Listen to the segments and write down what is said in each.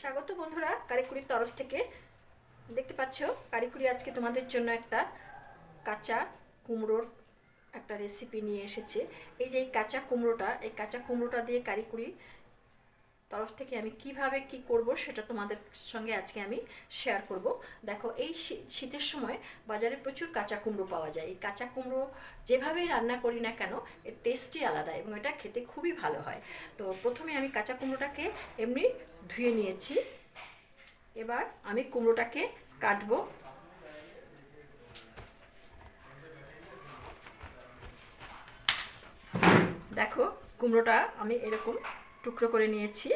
স্বাগত বন্ধুরা কারিকুরির তরফ থেকে। দেখতে পাচ্ছ, কারিকুরি আজকে তোমাদের জন্য একটা কাঁচা কুমড়োর একটা রেসিপি নিয়ে এসেছে। এই যে এই কাঁচা কুমড়োটা, এই কাঁচা কুমড়োটা দিয়ে কারিকুরি তরফ থেকে আমি কীভাবে কি করব সেটা তোমাদের সঙ্গে আজকে আমি শেয়ার করব। দেখো, এই শীতের সময় বাজারে প্রচুর কাঁচা কুমড়ো পাওয়া যায়। এই কাঁচা কুমড়ো যেভাবেই রান্না করি না কেন, এর টেস্টই আলাদা এবং এটা খেতে খুবই ভালো হয়। তো প্রথমে আমি কাঁচা কুমড়োটাকে এমনি ধুয়ে নিয়েছি। এবার আমি কুমড়োটাকে কাটবো। দেখো, কুমড়োটা আমি এরকম টুকরো করে নিয়েছি।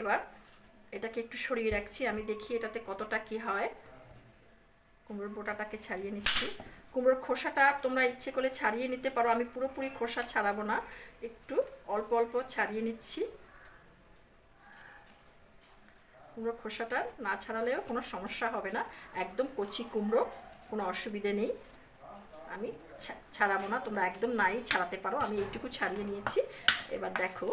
এবার এটাকে একটু সরিয়ে রাখছি। আমি দেখি এটাতে কতটা কি হয়। কুমড়োর বোটাটাকে ছাড়িয়ে নিচ্ছি। কুমড়োর খোসাটা তোমরা ইচ্ছে করলে ছাড়িয়ে নিতে পারো। আমি পুরোপুরি খোসা ছাড়াবো না। একটু অল্প অল্প ছাড়িয়ে নিচ্ছি। কুমড়োর খোসাটা না ছাড়ালেও কোনো সমস্যা হবে না। একদম কচি কুমড়ো, কোনো অসুবিধে নেই। আমি ছাড়াবো না। তোমরা একদম নাই ছাড়াতে পারো। আমি এইটুকু ছাড়িয়ে নিয়েছি। এবার দেখো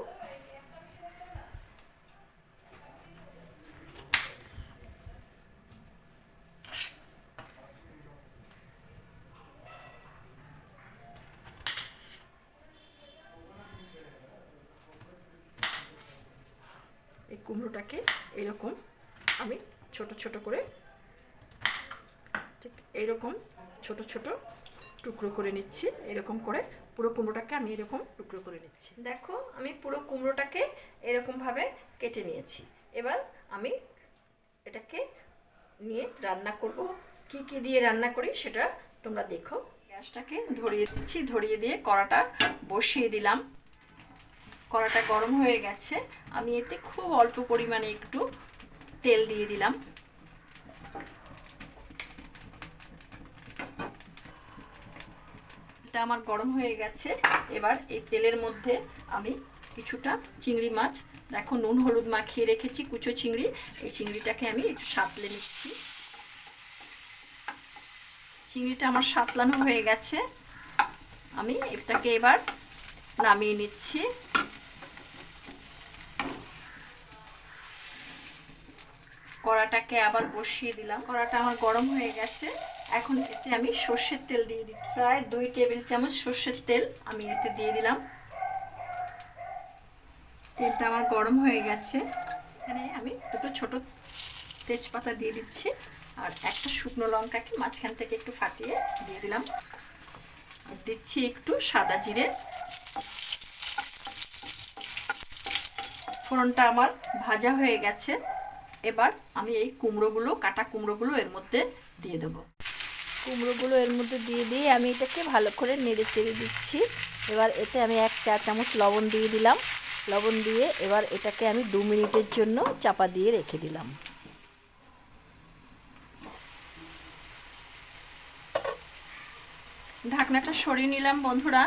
কুমড়োটাকে এরকম আমি ছোট ছোট করে ঠিক এইরকম ছোট ছোট টুকরো করে নিচ্ছি। এরকম করে পুরো কুমড়োটাকে আমি এরকম টুকরো করে নিচ্ছি। দেখো, আমি পুরো কুমড়োটাকে এরকমভাবে কেটে নিয়েছি। এবার আমি এটাকে নিয়ে রান্না করব। কি কি দিয়ে রান্না করি সেটা তোমরা দেখো। গ্যাসটাকে ধরিয়ে দিচ্ছি, ধরিয়ে দিয়ে কড়াটা বসিয়ে দিলাম। কড়াটা গরম হয়ে গেছে। আমি এতে খুব অল্প পরিমাণে একটু তেল দিয়ে দিলাম। এটা আমার গরম হয়ে গেছে। এবার এই তেলের মধ্যে আমি কিছুটা চিংড়ি মাছ, দেখো নুন, হলুদ মাখিয়ে রেখেছি, কুচো চিংড়ি। এই চিংড়িটাকে আমি একটু সাঁতলে নিচ্ছি। চিংড়িটা আমার সাতলানো হয়ে গেছে। আমি এটাকে এবার নামিয়ে নিচ্ছি। কড়াটাকে আবার বসিয়ে দিলাম। কড়াটা আমার গরম হয়ে গেছে। এখন এতে আমি সর্ষের তেল দিয়ে দিচ্ছি। প্রায় দুই টেবিল চামচ সর্ষের তেল আমি এতে দিয়ে দিলাম। তেলটা আমার গরম হয়ে গেছে। এখানে আমি দুটো ছোট তেজপাতা দিয়ে দিচ্ছি আর একটা শুকনো লঙ্কাকে মাঝখান থেকে একটু ফাটিয়ে দিয়ে দিলাম। আর দিচ্ছি একটু সাদা জিরে। ফোড়নটা আমার ভাজা হয়ে গেছে। এবার আমি এই কুমড়োগুলো কাটা কুমড়োগুলো এর মধ্যে দিয়ে দেবো। কুমড়োগুলো এর মধ্যে দিয়ে দিয়ে আমি এটাকে ভালো করে নেড়ে চেড়ে দিচ্ছি। এবার এতে আমি এক চা চামচ লবণ দিয়ে দিলাম। লবণ দিয়ে এবার এটাকে আমি দু মিনিটের জন্য চাপা দিয়ে রেখে দিলাম। ঢাকনাটা সরিয়ে নিলাম বন্ধুরা।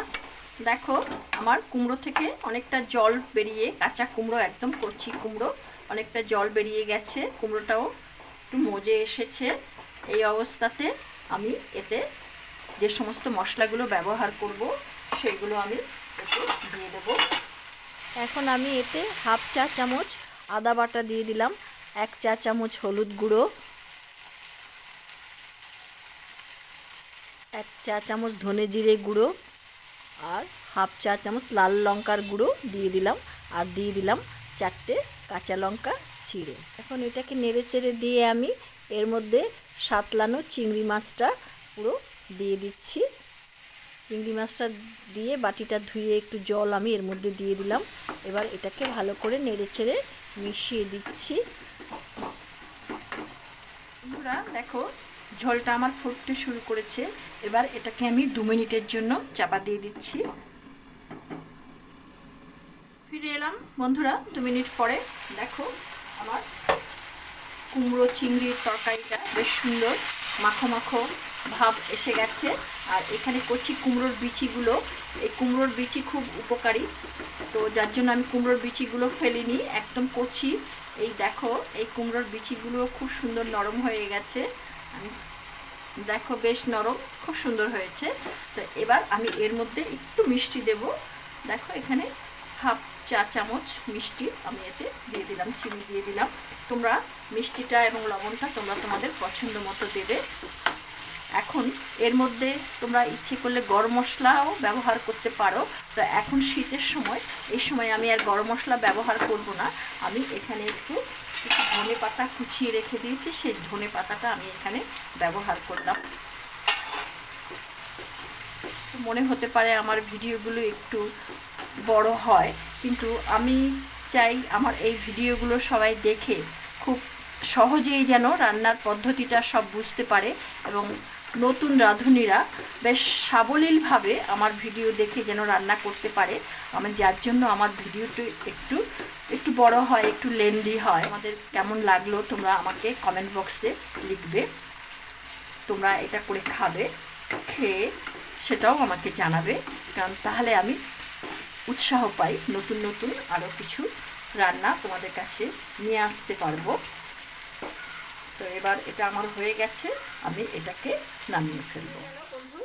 দেখো আমার কুমড়ো থেকে অনেকটা জল বেরিয়ে কাঁচা কুমড়ো একদম কচি কুমড়ো অনেকটা জল বেরিয়ে গেছে, কুমড়োটাও একটু মজে এসেছে। এই অবস্থাতে আমি এতে যে সমস্ত মশলাগুলো ব্যবহার করব, সেগুলো আমি এতে দিয়ে দেবো। এখন আমি এতে হাফ চা চামচ আদা বাটা দিয়ে দিলাম, এক চা চামচ হলুদ গুঁড়ো, এক চা চামচ ধনে জিরে গুঁড়ো আর হাফ চা চামচ লাল লঙ্কার গুঁড়ো দিয়ে দিলাম আর দিয়ে দিলাম চারটে কাঁচা লঙ্কা ছিঁড়ে। এখন এটাকে নেড়ে চেড়ে দিয়ে আমি এর মধ্যে সাতলানো চিংড়ি মাছটা পুরো দিয়ে দিচ্ছি। চিংড়ি মাছটা দিয়ে বাটিটা ধুয়ে একটু জল আমি এর মধ্যে দিয়ে দিলাম। এবার এটাকে ভালো করে নেড়ে চেড়ে মিশিয়ে দিচ্ছি। বন্ধুরা, দেখো, ঝোলটা আমার ফুটতে শুরু করেছে। এবার এটাকে আমি দু মিনিটের জন্য চাপা দিয়ে দিচ্ছি। ফিরে এলাম। বন্ধুরা, দু মিনিট পরে দেখো আমার কুমড়ো চিংড়ির তরকারিটা বেশ সুন্দর মাখো মাখো ভাব এসে গেছে। আর এখানে কচি কুমড়োর বিচিগুলো। এই কুমড়োর বিচি খুব উপকারী। তো যার জন্য আমি কুমড়োর বিচিগুলো ফেলিনি, একদম কচি এই দেখো, এই কুমড়োর বিচিগুলো খুব সুন্দর নরম হয়ে গেছে। দেখো বেশ নরম, খুব সুন্দর হয়েছে। তো এবার আমি এর মধ্যে একটু মিষ্টি দেব। দেখো এখানে হাফ চা চামচ মিষ্টি আমি এতে দিয়ে দিলাম, চিনি দিয়ে দিলাম। তোমরা মিষ্টিটা এবং লবণটা তোমরা তোমাদের পছন্দ মতো দেবে। এখন এর মধ্যে তোমরা ইচ্ছে করলে গরম মশলাও ব্যবহার করতে পারো। তো এখন শীতের সময়, এই সময় আমি আর গরম মশলা ব্যবহার করব না। আমি এখানে একটু ধনে পাতা কুচিয়ে রেখে দিয়েছি, সেই ধনে পাতাটা আমি এখানে ব্যবহার করলাম। মনে হতে পারে আমার ভিডিওগুলো একটু বড় হয়। কিন্তু আমি চাই আমার এই ভিডিওগুলো সবাই দেখে খুব সহজেই যেন রান্নার পদ্ধতিটা সব বুঝতে পারে এবং নতুন রাঁধুনিরা বেশ সাবলীলভাবে আমার ভিডিও দেখে যেন রান্না করতে পারে। আমি যার জন্য আমার ভিডিওটি একটু একটু বড় হয়, একটু লেন্দি হয়। আমাদের কেমন লাগল তোমরা আমাকে কমেন্ট বক্সে লিখবে। তোমরা এটা করে খাবে, খেয়ে সেটাও আমাকে জানাবে। কারণ তাহলে আমি উৎসাহ পাই নতুন নতুন আরও কিছু রান্না তোমাদের কাছে নিয়ে আসতে পারব। তো এবার এটা আমার হয়ে গেছে, আমি এটাকে নামিয়ে ফেলব। বন্ধু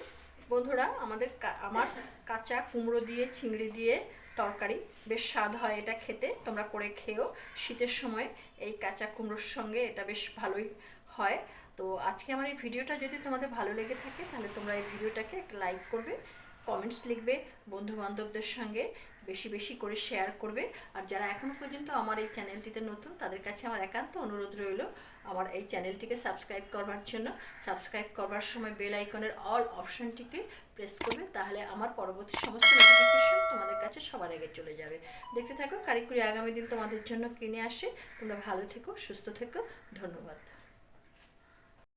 বন্ধুরা, আমাদের আমার কাঁচা কুমড়ো দিয়ে, চিংড়ি দিয়ে তরকারি বেশ স্বাদ হয় এটা খেতে। তোমরা করে খেও শীতের সময় এই কাঁচা কুমড়োর সঙ্গে এটা বেশ ভালোই হয়। তো আজকে আমার এই ভিডিওটা যদি তোমাদের ভালো লেগে থাকে, তাহলে তোমরা এই ভিডিওটাকে একটা লাইক করবে। কমেন্টস লিখবে বন্ধু বান্ধবদের সঙ্গে বেশি বেশি করে শেয়ার করবে। আর যারা এখনও পর্যন্ত আমার এই চ্যানেলটিতে নতুন, তাদের কাছে আমার একান্ত অনুরোধ রইল আমার এই চ্যানেলটিকে সাবস্ক্রাইব করবার জন্য। সাবস্ক্রাইব করবার সময় বেল আইকনের অল অপশনটিকে প্রেস করবে, তাহলে আমার পরবর্তী সমস্ত নোটিফিকেশন তোমাদের কাছে সবার আগে চলে যাবে। দেখতে থাকো, কারিকুরি আগামী দিন তোমাদের জন্য কিনে আসে। তোমরা ভালো থেকো, সুস্থ থেকো, ধন্যবাদ।